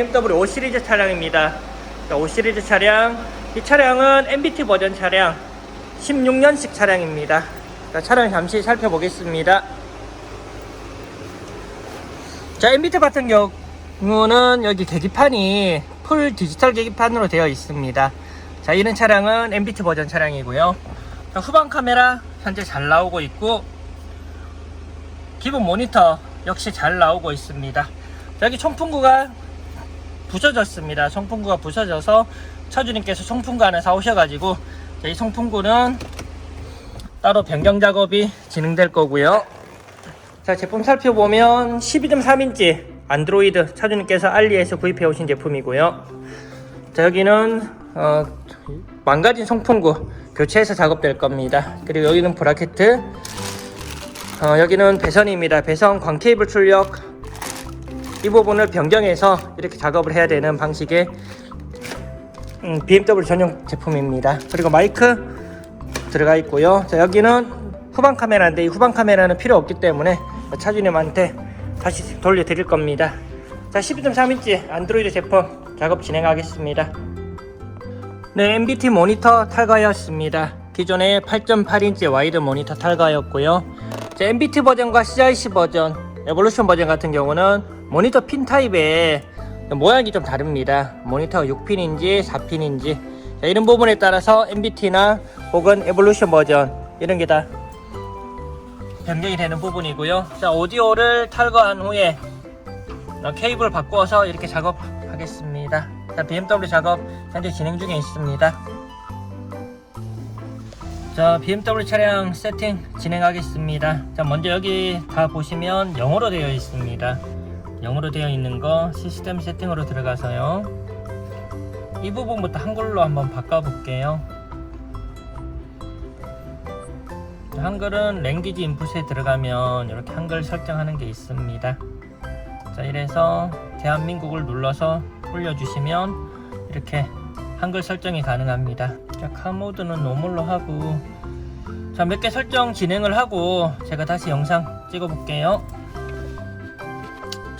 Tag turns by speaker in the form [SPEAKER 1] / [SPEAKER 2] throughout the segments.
[SPEAKER 1] BMW 5 시리즈 차량입니다. 자, 5 시리즈 차량. 이 차량은 MBT 버전 차량 16년식 차량입니다. 자, 차량 잠시 살펴보겠습니다. 자, MBT 같은 경우는 여기 계기판이 풀 디지털 계기판으로 되어 있습니다. 자, 이런 차량은 MBT 버전 차량이고요. 자, 후방 카메라 현재 잘 나오고 있고 기본 모니터 역시 잘 나오고 있습니다. 자, 여기 총풍구가 부서졌습니다. 총풍구가 부서져서 차주님께서 총풍구 하나 사오셔가지고 자, 이 총풍구는 따로 변경 작업이 진행될 거고요. 자 제품 살펴보면 12.3인치 안드로이드 차주님께서 알리에서 구입해 오신 제품이고요. 자 여기는 어, 망가진 송풍구 교체해서 작업될 겁니다. 그리고 여기는 브라켓트 어, 여기는 배선입니다. 배선 광 케이블 출력 이 부분을 변경해서 이렇게 작업을 해야 되는 방식의 음, BMW 전용 제품입니다. 그리고 마이크 들어가 있고요. 자, 여기는 후방 카메라인데 이 후방 카메라는 필요 없기 때문에 차주님한테 다시 돌려 드릴 겁니다. 자, 12.3인치 안드로이드 제품 작업 진행하겠습니다. 네, MBT 모니터 탈거하였습니다. 기존에 8.8인치 와이드 모니터 탈거하였고요. 자, MBT 버전과 CIC 버전, 에볼루션 버전 같은 경우는 모니터 핀 타입의 모양이 좀 다릅니다. 모니터가 6핀인지 4핀인지 자, 이런 부분에 따라서 MBT나 혹은 에볼루션 버전 이런 게 다 변경이 되는 부분이고요. 자, 오디오를 탈거한 후에 어, 케이블 바꿔서 이렇게 작업하겠습니다. 자, BMW 작업 현재 진행 중에 있습니다. 자, BMW 차량 세팅 진행하겠습니다. 자, 먼저 여기 다 보시면 영어로 되어 있습니다. 영어로 되어 있는 거 시스템 세팅으로 들어가서요. 이 부분부터 한글로 한번 바꿔 볼게요. 자, 한글은 랭귀지 인풋에 들어가면 이렇게 한글 설정하는 게 있습니다. 자, 이래서 대한민국을 눌러서 올려주시면 이렇게 한글 설정이 가능합니다. 자, 카모드는 노멀로 하고 자, 몇 개 설정 진행을 하고 제가 다시 영상 찍어 볼게요.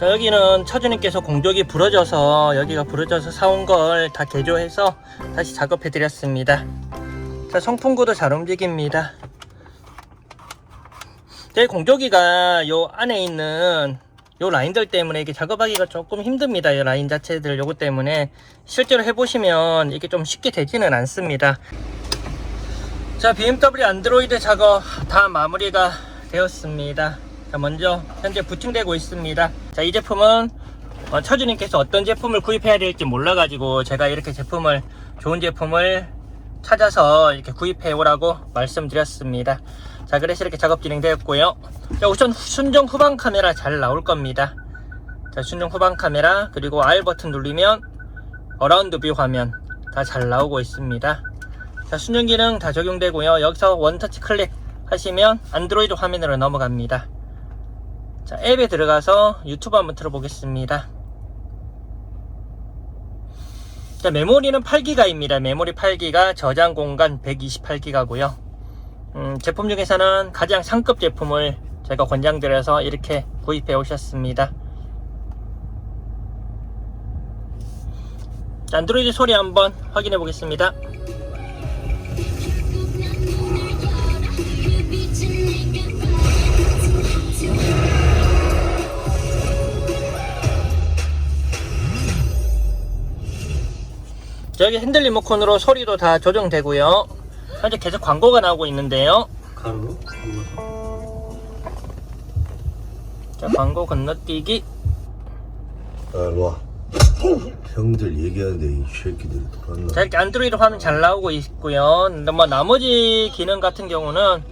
[SPEAKER 1] 자, 여기는 차주님께서 공조기 부러져서 여기가 부러져서 사온 걸 다 개조해서 다시 작업해 드렸습니다. 자, 송풍구도 잘 움직입니다. 제 공조기가 요 안에 있는 요 라인들 때문에 이게 작업하기가 조금 힘듭니다. 이 라인 자체들 요거 때문에 실제로 해보시면 이게 좀 쉽게 되지는 않습니다. 자, BMW 안드로이드 작업 다 마무리가 되었습니다. 자, 먼저 현재 부팅되고 있습니다. 자, 이 제품은 어, 차주님께서 어떤 제품을 구입해야 될지 몰라가지고 제가 이렇게 제품을 좋은 제품을 찾아서 이렇게 구입해 오라고 말씀드렸습니다. 자, 그래서 이렇게 작업 진행되었고요. 자, 우선 순정 후방 카메라 잘 나올 겁니다. 자, 순정 후방 카메라 그리고 R 버튼 누르면 어라운드 뷰 화면 다 잘 나오고 있습니다. 자, 순정 기능 다 적용되고요. 여기서 원터치 클릭 하시면 안드로이드 화면으로 넘어갑니다. 자, 앱에 들어가서 유튜브 한번 틀어보겠습니다. 자, 메모리는 8기가입니다. 메모리 8기가, 저장 공간 128기가고요. 음, 제품 중에서는 가장 상급 제품을 제가 권장드려서 이렇게 구입해 오셨습니다. 자, 안드로이드 소리 한번 확인해 보겠습니다. 여기 핸들 리모컨으로 소리도 다 조정되고요. 현재 계속 광고가 나오고 있는데요.
[SPEAKER 2] 가로
[SPEAKER 1] 자, 광고 건너뛰기.
[SPEAKER 2] 아 일로 와 형들 얘기하는데 이 새끼들이 돌았나
[SPEAKER 1] 자, 이렇게 안드로이드 화면 잘 나오고 있고요. 근데 뭐 나머지 기능 같은 경우는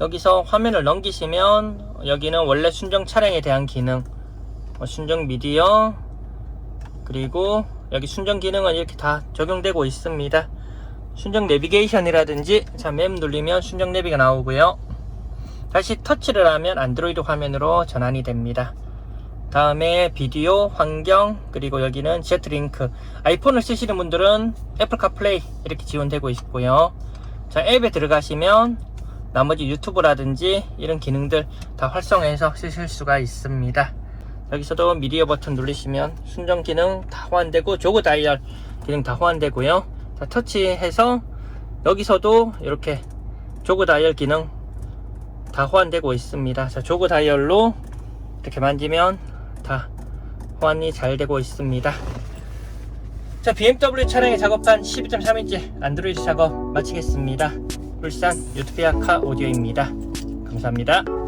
[SPEAKER 1] 여기서 화면을 넘기시면 여기는 원래 순정 차량에 대한 기능, 뭐 순정 미디어, 그리고 여기 순정 기능은 이렇게 다 적용되고 있습니다. 순정 내비게이션이라든지 자, 맵 누르면 순정 내비가 나오고요. 다시 터치를 하면 안드로이드 화면으로 전환이 됩니다. 다음에 비디오, 환경, 그리고 여기는 제트링크. 아이폰을 쓰시는 분들은 애플 카플레이 이렇게 지원되고 있고요. 자, 앱에 들어가시면 나머지 유튜브라든지 이런 기능들 다 활성화해서 쓰실 수가 있습니다. 여기서도 미디어 버튼 누르시면 순정 기능 다 호환되고 조그 다이얼 기능 다 호환되고요. 자, 터치해서 여기서도 이렇게 조그 다이얼 기능 다 호환되고 있습니다. 자, 조그 다이얼로 이렇게 만지면 다 호환이 잘 되고 있습니다. 자, BMW 차량에 작업한 12.3인치 안드로이드 작업 마치겠습니다. 울산 유토피아 카 오디오입니다. 감사합니다.